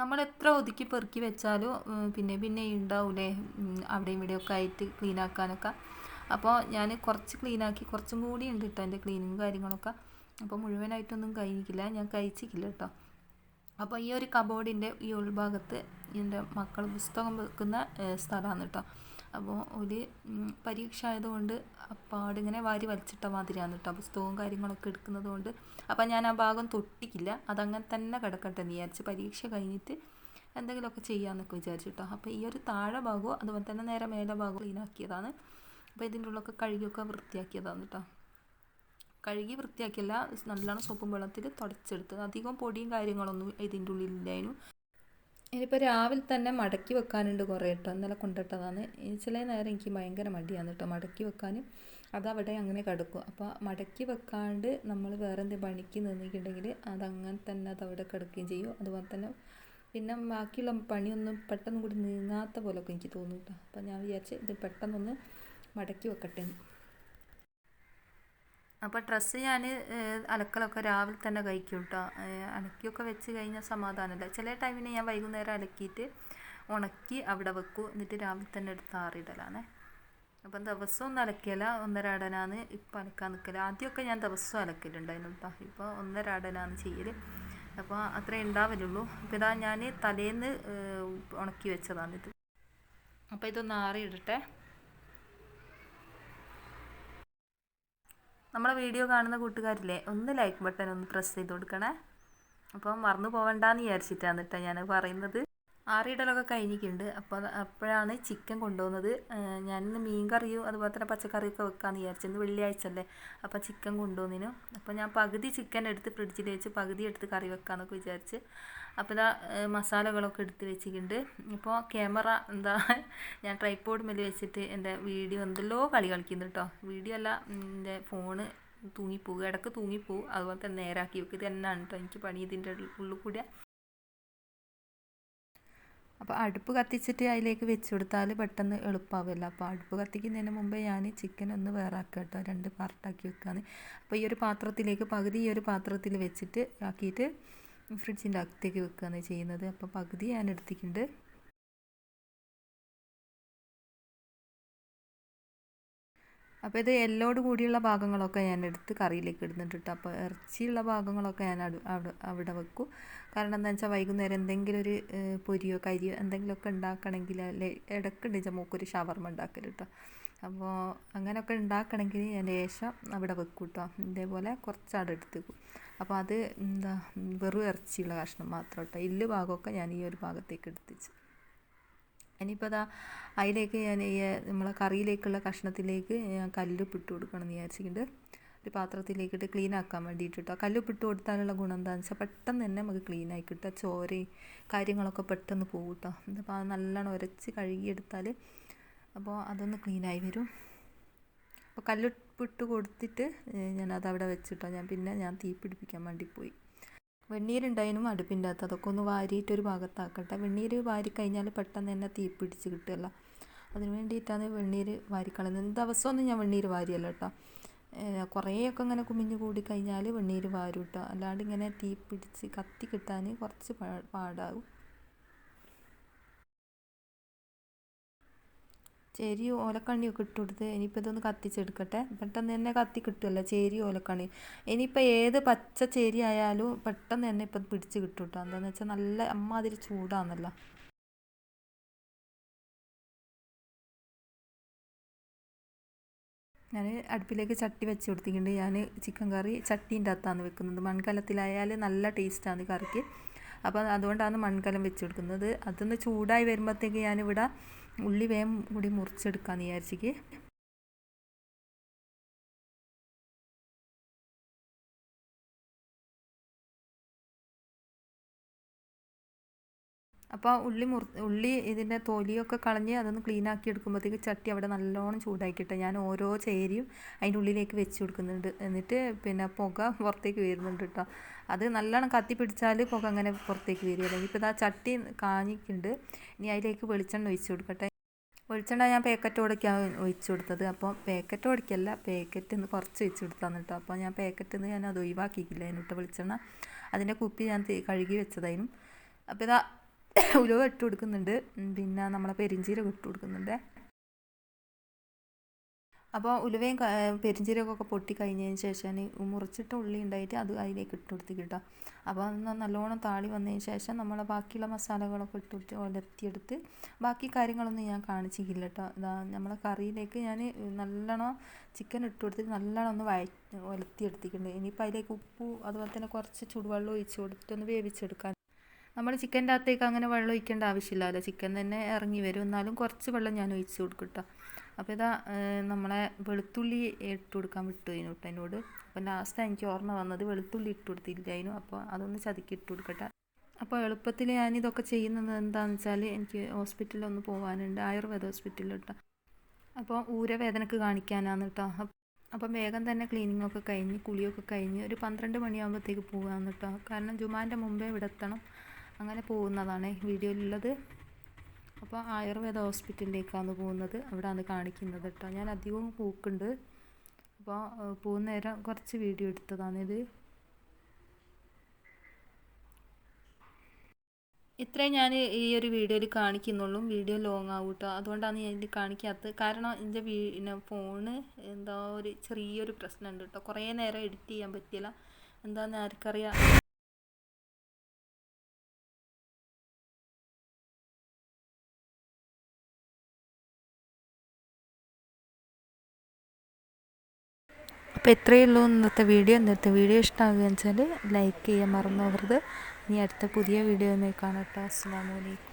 നമ്മൾ എത്ര ഒതുക്കി പെറുക്കി വെച്ചാലും പിന്നെ പിന്നെ ഉണ്ടാവൂലേ അവിടെയും ഇവിടെയൊക്കെ ആയിട്ട് ക്ലീൻ ആക്കാനൊക്കെ. അപ്പോൾ ഞാൻ കുറച്ച് ക്ലീൻ ആക്കി കുറച്ചും കൂടി ഉണ്ട് കേട്ടോ എന്റെ ക്ലീനിങ് കാര്യങ്ങളൊക്കെ. അപ്പോൾ മുഴുവനായിട്ടൊന്നും കഴിക്കില്ല. ഞാൻ കഴിച്ചിട്ടില്ല കേട്ടോ അപ്പോൾ ഈ ഒരു കബോർഡിന്റെ ഈ ഉൾഭാഗത്ത് എന്റെ മക്കൾ പുസ്തകം വെക്കുന്ന സ്ഥലമാണ് കേട്ടോ അപ്പോൾ ഒരു പരീക്ഷ ആയതുകൊണ്ട് പാടിങ്ങനെ വാരി വലിച്ചിട്ട മാതിരിയാണ് കേട്ടോ. പുസ്തകവും കാര്യങ്ങളൊക്കെ എടുക്കുന്നത് കൊണ്ട് അപ്പം ഞാൻ ആ ഭാഗം തൊട്ടിക്കില്ല അതങ്ങനെ തന്നെ കിടക്കട്ടെ എന്ന് വിചാരിച്ച് പരീക്ഷ കഴിഞ്ഞിട്ട് എന്തെങ്കിലുമൊക്കെ ചെയ്യാമെന്നൊക്കെ വിചാരിച്ചിട്ടോ അപ്പോൾ ഈ ഒരു താഴെ ഭാഗവും അതുപോലെ തന്നെ നേരെ മേലെ ഭാഗവും ക്ലീനാക്കിയതാണ് അപ്പോൾ ഇതിന്റെ ഉള്ളൊക്കെ കഴുകിയൊക്കെ വൃത്തിയാക്കിയതാണ് കേട്ടോ. കഴുകി വൃത്തിയാക്കിയല്ല നല്ലോണം സോപ്പും വെള്ളത്തിൽ തുടച്ചെടുത്തത്. അധികം പൊടിയും കാര്യങ്ങളൊന്നും ഇതിന്റെ ഉള്ളിലില്ലായിരുന്നു. ഇനിയിപ്പോൾ രാവിലെ തന്നെ മടക്കി വെക്കാനുണ്ട് കുറേ കേട്ടോ ഇന്നലെ കൊണ്ടിട്ടതാണ്. ചില നേരം എനിക്ക് ഭയങ്കര മടിയാണ് കേട്ടോ മടക്കി വെക്കാൻ അതവിടെ അങ്ങനെ കിടക്കും. അപ്പോൾ മടക്കി വെക്കാണ്ട് നമ്മൾ വേറെ എന്തെങ്കിലും പണിക്ക് നിന്നിട്ടുണ്ടെങ്കിൽ അതങ്ങനെ തന്നെ അതവിടെ കിടക്കുകയും ചെയ്യും. അതുപോലെ തന്നെ പിന്നെ ബാക്കിയുള്ള പണിയൊന്നും പെട്ടെന്ന് കൂടി നീങ്ങാത്ത പോലൊക്കെ എനിക്ക് തോന്നും കേട്ടോ അപ്പോൾ ഞാൻ വിചാരിച്ച് ഇത് പെട്ടെന്നൊന്ന് മടക്കി വെക്കട്ടെ അപ്പോൾ ഡ്രസ്സ് ഞാൻ അലക്കലൊക്കെ രാവിലെ തന്നെ കഴിക്കും കേട്ടോ അലക്കിയൊക്കെ വെച്ച് കഴിഞ്ഞാൽ സമാധാനമല്ല ചില ടൈമിന് ഞാൻ വൈകുന്നേരം അലക്കിയിട്ട് ഉണക്കി അവിടെ വെക്കും. എന്നിട്ട് രാവിലെ തന്നെ എടുത്ത് ആറിയിടലാണ് അപ്പം ദിവസം ഒന്നും അലക്കിയല്ല ഒന്നരാടനാണ് ഇപ്പം അലക്കാൻ നിൽക്കൽ ആദ്യമൊക്കെ ഞാൻ ദിവസവും അലക്കലുണ്ടായിരുന്നു കേട്ടോ ഇപ്പോൾ ഒന്നരാടനാണ് ചെയ്യൽ അപ്പോൾ അത്രേ ഉണ്ടാവലുള്ളൂ. അപ്പം ഇതാ ഞാൻ തലേന്ന് ഉണക്കി വെച്ചതാണ് ഇത്. അപ്പോൾ ഇതൊന്ന് ആറിയിടട്ടെ. നമ്മളെ വീഡിയോ കാണുന്ന കൂട്ടുകാരില്ലേ ഒന്ന് ലൈക്ക് ബട്ടൺ ഒന്ന് പ്രസ് ചെയ്ത് കൊടുക്കണേ. അപ്പം മറന്നു പോകണ്ടെന്ന് വിചാരിച്ചിട്ടാണ് കേട്ടോ ഞാൻ പറയുന്നത്. ആറിയിടലൊക്കെ കഴിഞ്ഞിട്ടുണ്ട്. അപ്പോൾ അപ്പോഴാണ് ചിക്കൻ കൊണ്ടുപോകുന്നത്. ഞാനിന്ന് മീൻ കറിയും അതുപോലെ തന്നെ പച്ചക്കറിയൊക്കെ വെക്കാമെന്ന് വിചാരിച്ചു. ഇന്ന് വെള്ളിയാഴ്ച അല്ലേ? അപ്പോൾ ചിക്കൻ കൊണ്ടുപോകുന്നതിന്. അപ്പോൾ ഞാൻ പകുതി ചിക്കൻ എടുത്ത് ഫ്രിഡ്ജിൽ വെച്ച് പകുതി എടുത്ത് കറി വെക്കാമെന്നൊക്കെ വിചാരിച്ച് അപ്പോൾ ഇതാ മസാലകളൊക്കെ എടുത്ത് വെച്ചിട്ടുണ്ട്. ഇപ്പോൾ ക്യാമറ എന്താ ഞാൻ ട്രൈപ്പോഡ് മേലെ വെച്ചിട്ട് എന്റെ വീഡിയോ എന്തെല്ലോ കളി കളിക്കുന്നു കേട്ടോ വീഡിയോ അല്ല എന്റെ ഫോണ് തൂങ്ങിപ്പോകും ഇടയ്ക്ക് തൂങ്ങിപ്പോവും അതുപോലെ തന്നെ നേരാക്കി വെക്കും ഇത് തന്നെയാണ് കേട്ടോ എനിക്ക് പണി ഇതിന്റെ ഉള്ളിൽ കൂടെ. അപ്പോൾ അടുപ്പ് കത്തിച്ചിട്ട് അതിലേക്ക് വെച്ച് കൊടുത്താൽ പെട്ടെന്ന് എളുപ്പമാവില്ല അപ്പോൾ അടുപ്പ് കത്തിക്കുന്നതിന് മുമ്പേ ഞാൻ ചിക്കൻ ഒന്ന് വേറാക്കുക കേട്ടോ. രണ്ട് പാർട്ടാക്കി വെക്കാന്ന്. അപ്പോൾ ഈ ഒരു പാത്രത്തിലേക്ക് പകുതി ഈ ഒരു പാത്രത്തിൽ വെച്ചിട്ട് ആക്കിയിട്ട് ഫ്രിഡ്ജിന്റെ അകത്തേക്ക് വെക്കുകയാണ് ചെയ്യുന്നത്. അപ്പോൾ പകുതി ഞാൻ എടുത്തിട്ടുണ്ട്. അപ്പോൾ ഇത് എല്ലോട് കൂടിയുള്ള ഭാഗങ്ങളൊക്കെ ഞാൻ എടുത്ത് കറിയിലേക്ക് ഇടുന്നുണ്ട് കേട്ടോ അപ്പോൾ ഇറച്ചിയുള്ള ഭാഗങ്ങളൊക്കെ ഞാൻ അവിടെ അവിടെ വെക്കും. കാരണം എന്താ വെച്ചാൽ വൈകുന്നേരം എന്തെങ്കിലും ഒരു പൊരിയോ കരിയോ എന്തെങ്കിലുമൊക്കെ ഉണ്ടാക്കണമെങ്കിൽ അല്ലെ ഇടയ്ക്കുണ്ട് മൂക്കൊരു ഷവർമ ഉണ്ടാക്കൽ കേട്ടോ അപ്പോൾ അങ്ങനെയൊക്കെ ഉണ്ടാക്കണമെങ്കിൽ ഞാൻ ലേശം അവിടെ വെക്കും കേട്ടോ ഇതേപോലെ കുറച്ചവിടെ എടുത്തേക്കും അപ്പോൾ അത് എന്താ വെറും ഇറച്ചിയുള്ള കഷ്ണം മാത്രം കേട്ടോ ഇല്ല് ഭാഗമൊക്കെ ഞാൻ ഈ ഒരു ഭാഗത്തേക്ക് എടുത്തിച്ച്. ഇനിയിപ്പോൾ അതാ അതിലേക്ക് ഞാൻ ഈ നമ്മളെ കറിയിലേക്കുള്ള കഷ്ണത്തിലേക്ക് ഞാൻ കല്ലുപ്പിട്ട് കൊടുക്കണം എന്ന് വിചാരിച്ചിട്ടുണ്ട്. ഒരു പാത്രത്തിലേക്കിട്ട് ക്ലീൻ ആക്കാൻ വേണ്ടിയിട്ട് കേട്ടോ കല്ലുപ്പിട്ട് കൊടുത്താലുള്ള ഗുണം എന്താണെന്ന് വെച്ചാൽ പെട്ടെന്ന് തന്നെ നമുക്ക് ക്ലീൻ ആയി കിട്ടുക ചോരയും കാര്യങ്ങളൊക്കെ പെട്ടെന്ന് പോകും കേട്ടോ അപ്പോൾ അത് നല്ലോണം ഉരച്ച് കഴുകിയെടുത്താൽ അപ്പോൾ അതൊന്ന് ക്ലീനായി വരും. അപ്പോൾ കല്ലുപ്പിട്ട് കൊടുത്തിട്ട് ഞാനത് അവിടെ വെച്ചിട്ടോ. ഞാൻ പിന്നെ ഞാൻ തീ പിടിപ്പിക്കാൻ വേണ്ടി പോയി. വെണ്ണീരുണ്ടായിരുന്നു അടുപ്പിന്റെ അകത്ത് അതൊക്കെ ഒന്ന് വാരിയിട്ട് ഒരു ഭാഗത്താക്കട്ടെ. വെണ്ണീര് വാരി കഴിഞ്ഞാൽ പെട്ടെന്ന് തന്നെ തീ പിടിച്ച് കിട്ടുകയല്ല. അതിന് വേണ്ടിയിട്ടാണ് വെണ്ണീര് വാരിക്കളയുന്നത്. ദിവസമൊന്നും ഞാൻ വെണ്ണീര് വാരിയല്ല കേട്ടോ. കുറേയൊക്കെ ഇങ്ങനെ കുമിഞ്ഞ് കൂടി കഴിഞ്ഞാൽ വെണ്ണീര് വാരും കേട്ടോ. അല്ലാണ്ട് ഇങ്ങനെ തീ പിടിച്ച് കത്തി കിട്ടാൻ കുറച്ച് പാടാകും. ചേരി ഓലക്കണ്ണിയൊക്കെ ഇട്ട് കൊടുത്ത് ഇനിയിപ്പോൾ ഇതൊന്ന് കത്തിച്ചെടുക്കട്ടെ. പെട്ടെന്ന് തന്നെ കത്തി കിട്ടുമല്ലോ ചേരി ഓലക്കണ്ണി. ഇനിയിപ്പോൾ ഏത് പച്ച ചേരി ആയാലും പെട്ടെന്ന് തന്നെ ഇപ്പം പിടിച്ച് കിട്ടും കേട്ടോ എന്താണെന്ന് വെച്ചാൽ നല്ല അമ്മാതിരി ചൂടാണല്ലോ ഞാൻ അടുപ്പിലേക്ക് ചട്ടി വെച്ച് കൊടുത്തിട്ടുണ്ട്. ഞാൻ ചിക്കൻ കറി ചട്ടീന്റെ അകത്താണ് വെക്കുന്നത്. മൺകലത്തിലായാൽ നല്ല ടേസ്റ്റാണ് കറിക്ക്. അപ്പോൾ അതുകൊണ്ടാണ് മൺകലം വെച്ച് കൊടുക്കുന്നത്. അതൊന്ന് ചൂടായി വരുമ്പോഴത്തേക്ക് ഞാനിവിടെ ഉള്ളി വേഗം കൂടി മുറിച്ചെടുക്കാമെന്ന് വിചാരിച്ചിക്ക് അപ്പോൾ ഉള്ളി മുറി ഉള്ളി ഇതിന്റെ തൊലിയൊക്കെ കളഞ്ഞ് അതൊന്ന് ക്ലീൻ ആക്കി എടുക്കുമ്പോഴത്തേക്ക് ചട്ടി അവിടെ നല്ലോണം ചൂടാക്കിയിട്ട് ഞാൻ ഓരോ ചേരിയും അതിന്റെ ഉള്ളിലേക്ക് വെച്ച് കൊടുക്കുന്നുണ്ട്. എന്നിട്ട് പിന്നെ പുക പുറത്തേക്ക് വരുന്നുണ്ട് കേട്ടോ അത് നല്ലോണം കത്തി പിടിച്ചാൽ പുക അങ്ങനെ പുറത്തേക്ക് വരികയില്ല ഇപ്പോൾ ഇതാ ചട്ടി കാഞ്ഞിട്ടുണ്ട്. ഇനി അതിലേക്ക് വെളിച്ചെണ്ണ ഒഴിച്ച് കൊടുക്കട്ടെ. വെളിച്ചെണ്ണ ഞാൻ പാക്കറ്റ് ഓടയ്ക്കാണ് ഒഴിച്ച് കൊടുത്തത്. അപ്പോൾ പാക്കറ്റ് ഓടിക്കല്ല പാക്കറ്റ് നിന്ന് കുറച്ച് ഒഴിച്ച് കൊടുത്താന്ന് കേട്ടോ അപ്പോൾ ഞാൻ പാക്കറ്റിൽ നിന്ന് ഞാൻ അത് ഒഴിവാക്കിയില്ല. എന്നിട്ട് വെളിച്ചെണ്ണ അതിന്റെ കുപ്പി ഞാൻ കഴുകി വെച്ചതായിരുന്നു. അപ്പോൾ ഇതാ ഉലുവ ഇട്ട് കൊടുക്കുന്നുണ്ട് പിന്നെ നമ്മളെ പെരിഞ്ചീരകം ഇട്ട് കൊടുക്കുന്നുണ്ട് അപ്പോൾ ഉലുവയും പെരിഞ്ചീരകമൊക്കെ പൊട്ടി കഴിഞ്ഞതിന് ശേഷം മുറിച്ചിട്ട് ഉള്ളി ഉണ്ടായിട്ട് അത് അതിലേക്ക് ഇട്ട് കൊടുത്ത് കേട്ടോ. അപ്പോൾ അത് നല്ലോണം താളി വന്നതിന് ശേഷം നമ്മൾ ബാക്കിയുള്ള മസാലകളൊക്കെ ഇട്ട് കൊടുത്ത് ഉലർത്തിയെടുത്ത് ബാക്കി കാര്യങ്ങളൊന്നും ഞാൻ കാണിച്ചില്ല കേട്ടോ. ഇതാ നമ്മളെ കറിയിലേക്ക് ഞാൻ നല്ലോണം ചിക്കൻ ഇട്ട് കൊടുത്തിട്ട് നല്ലോണം ഒന്ന് വഴ ഉലർത്തിയെടുത്തിട്ടുണ്ട് ഇനിയിപ്പോൾ അതിലേക്ക് ഉപ്പ് അതുപോലെ തന്നെ കുറച്ച് ചൂടുവെള്ളം ഒഴിച്ച് കൊടുത്തിട്ട് ഒന്ന് വേവിച്ചെടുക്കാൻ നമ്മൾ ചിക്കന്റെ അകത്തേക്ക് അങ്ങനെ വെള്ളം ഒഴിക്കേണ്ട ആവശ്യമില്ലല്ലോ ചിക്കൻ തന്നെ ഇറങ്ങി വരും. എന്നാലും കുറച്ച് വെള്ളം ഞാൻ ഒഴിച്ച് കൊടുക്കും കേട്ടോ അപ്പോൾ ഇതാ നമ്മളെ വെളുത്തുള്ളി ഇട്ട് കൊടുക്കാൻ വിട്ടു അതിന് കേട്ടോ അതിനോട് അപ്പോൾ ലാസ്റ്റ് എനിക്ക് ഓർമ്മ വന്നത് വെളുത്തുള്ളി ഇട്ട് കൊടുത്തില്ല അതിനും. അപ്പോൾ അതൊന്ന് ചതുക്കി ഇട്ട് കൊടുക്കട്ടെ. അപ്പോൾ എളുപ്പത്തിൽ ഞാനിതൊക്കെ ചെയ്യുന്നത് എന്താണെന്ന് വെച്ചാൽ എനിക്ക് ഹോസ്പിറ്റലിൽ ഒന്ന് പോകാനുണ്ട് ആയുർവേദ ഹോസ്പിറ്റലിൽ കേട്ടോ. അപ്പോൾ ഊരവേദനക്ക് കാണിക്കാനാണ് കേട്ടോ. അപ്പ- വേഗം തന്നെ ക്ലീനിങ് ഒക്കെ കഴിഞ്ഞ് കുളിയൊക്കെ കഴിഞ്ഞ് ഒരു പന്ത്രണ്ട് മണിയാകുമ്പോഴത്തേക്ക് പോകാമെന്ന് കേട്ടോ. കാരണം ജുമാന്റെ മുമ്പേ ഇവിടെ എത്തണം. അങ്ങനെ പോകുന്നതാണ് വീഡിയോയിലുള്ളത്. അപ്പോൾ ആയുർവേദ ഹോസ്പിറ്റലിലേക്കാണ് പോകുന്നത്. അവിടെയാണ് കാണിക്കുന്നത് കേട്ടോ. ഞാൻ അധികവും പൂക്കുണ്ട്. അപ്പോൾ പോകുന്ന നേരം കുറച്ച് വീഡിയോ എടുത്തതാണിത് ഇത്രേ ഞാൻ ഈ ഒരു വീഡിയോയിൽ കാണിക്കുന്നുള്ളൂ. വീഡിയോ ലോങ് ആവും കേട്ടോ. അതുകൊണ്ടാണ് ഞാൻ ഇതിൽ കാണിക്കാത്തത്. കാരണം എന്റെ വീ ഫോണ് എന്താ ഒരു ചെറിയൊരു പ്രശ്നമുണ്ട് കേട്ടോ. കുറേ നേരം എഡിറ്റ് ചെയ്യാൻ പറ്റിയില്ല. എന്താണെന്ന് ആർക്കറിയാം. അപ്പോൾ ഇത്രയേ ഉള്ളൂ ഇന്നത്തെ വീഡിയോ. ഇന്നത്തെ വീഡിയോ ഇഷ്ടമാകുകയെന്ന് വെച്ചാൽ ലൈക്ക് ചെയ്യാൻ മറന്നു പോകരുത് ഇനി അടുത്ത പുതിയ വീഡിയോ കാണാം കേട്ടോ. അസ്സാം വലൈക്കും